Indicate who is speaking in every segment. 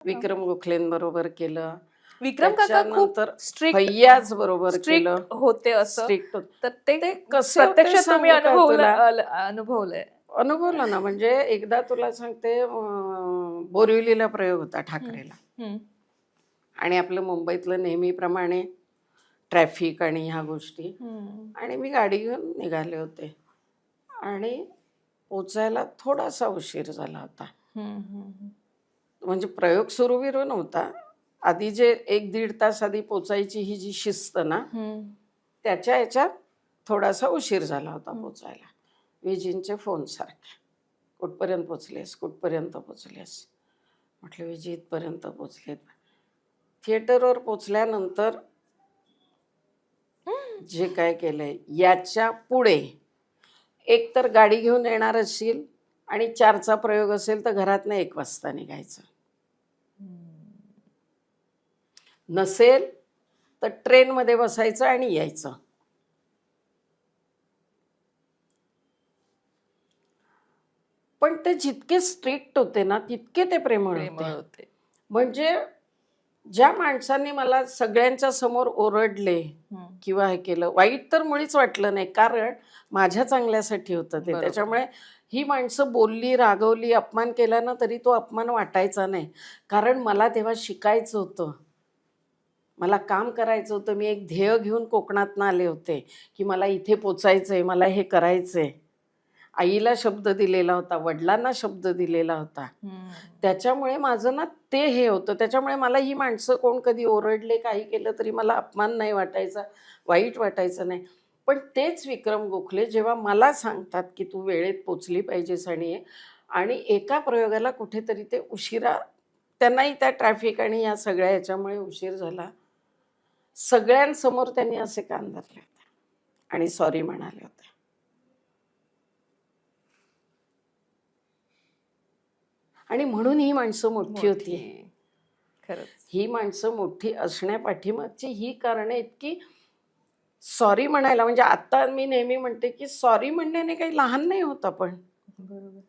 Speaker 1: विक्रम गोखलेंबरोबर केलं
Speaker 2: विक्रम काका खूप
Speaker 1: त्याच्यानंतर
Speaker 2: स्ट्रिक्ट
Speaker 1: फैयाज बरोबर केलं
Speaker 2: स्ट्रिक्ट होते असं
Speaker 1: स्ट्रिक्ट
Speaker 2: तर ते
Speaker 1: ते कसे होते
Speaker 2: प्रत्यक्ष तुम्ही
Speaker 1: सांगू का
Speaker 2: अनुभवलं
Speaker 1: तुला?
Speaker 2: अल- अनुभवलंय
Speaker 1: अनुभवलं ना म्हणजे एकदा तुला सांगते अं, बोरिवलीला प्रयोग होता ठाकरेला
Speaker 2: हम्म.
Speaker 1: आणि आपलं मुंबईतलं नेहमीप्रमाणे ट्रॅफिक आणि ह्या गोष्टी
Speaker 2: हम्म.
Speaker 1: आणि मी गाडी घेऊन निघाले होते आणि पोचायला थोडासा उशीर झाला होता
Speaker 2: हम्म. हम्म.
Speaker 1: म्हणजे प्रयोग सुरू बिरू नव्हता. आधी जे एक दीड तास आधी पोचायची ही जी शिस्त ना. त्याच्या याच्यात थोडासा उशीर झाला होता पोचायला. विजींचे फोन सारखे. कुठपर्यंत पोचलेस? कुठपर्यंत पोचलेस? म्हटलं विजी इथपर्यंत पोचलेत. थिएटरवर पोचल्यानंतर जे काय केलंय याच्यापुढे एक तर गाडी घेऊन येणार असशील आणि चारचा प्रयोग असेल तर घरातनं एक वाजता निघायचं. नसेल तर ट्रेनमध्ये बसायचं आणि यायचं. पण ते जितके स्ट्रिक्ट होते ना तितके ते प्रेमळ होते. म्हणजे ज्या माणसांनी मला सगळ्यांच्या समोर ओरडले. किंवा हे केलं वाईट तर मुळीच वाटलं नाही कारण माझ्या चांगल्यासाठी होतं ते. त्याच्यामुळे ही माणसं बोलली रागवली अपमान केला ना तरी तो अपमान वाटायचा नाही. कारण मला तेव्हा शिकायचं होतं. मला काम करायचं होतं. मी एक ध्येय घेऊन कोकणातनं आले होते की मला इथे पोचायचं आहे मला हे करायचं आहे आईला शब्द दिलेला होता वडिलांना शब्द दिलेला होता. त्याच्यामुळे माझं ना ते हे होतं. त्याच्यामुळे मला ही माणसं कोण कधी ओरडले काही केलं तरी मला अपमान नाही वाटायचा वाईट वाटायचं नाही. पण तेच विक्रम गोखले जेव्हा मला सांगतात की तू वेळेत पोचली पाहिजेस आणि आणि एका प्रयोगाला कुठेतरी ते उशिरा त्यांनाही त्या ट्रॅफिक आणि या सगळ्या याच्यामुळे उशीर झाला. सगळ्यांसमोर त्यांनी असे कान धरले होते. आणि सॉरी म्हणाले होते. आणि म्हणून ही माणसं मोठी होती.
Speaker 2: खरंच.
Speaker 1: ही माणसं मोठी असण्यापाठीमागची ही कारणं आहेत की सॉरी म्हणायला म्हणजे आता मी नेहमी म्हणते की सॉरी म्हणण्याने काही लहान नाही होत आपण.
Speaker 2: बरोबर.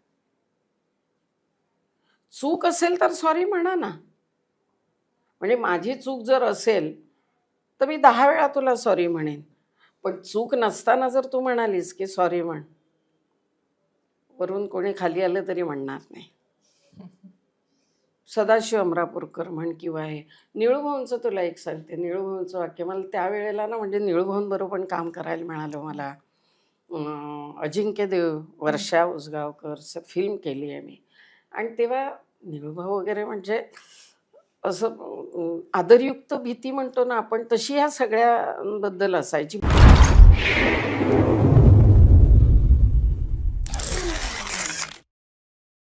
Speaker 1: चूक असेल तर सॉरी म्हणा ना. म्हणजे माझी चूक जर असेल तर मी दहा वेळा तुला सॉरी म्हणेन. पण चूक नसताना जर तू म्हणालीस की सॉरी म्हण वरून कोणी खाली आलं तरी म्हणणार नाही. सदाशिव अमरापूरकर म्हण किंवा हे निळूभाऊंचं तुला एक सांगते. निळूभाऊंचं वाक्य मला त्यावेळेला ना म्हणजे निळूभाऊंबरोबर पण काम करायला मिळालं मला. अजिंक्य देव वर्षा उसगावकर फिल्म केली आहे मी. आणि तेव्हा निळूभाऊ वगैरे म्हणजे असं आदरयुक्त भीती म्हणतो ना आपण तशी ह्या सगळ्याबद्दल असायची.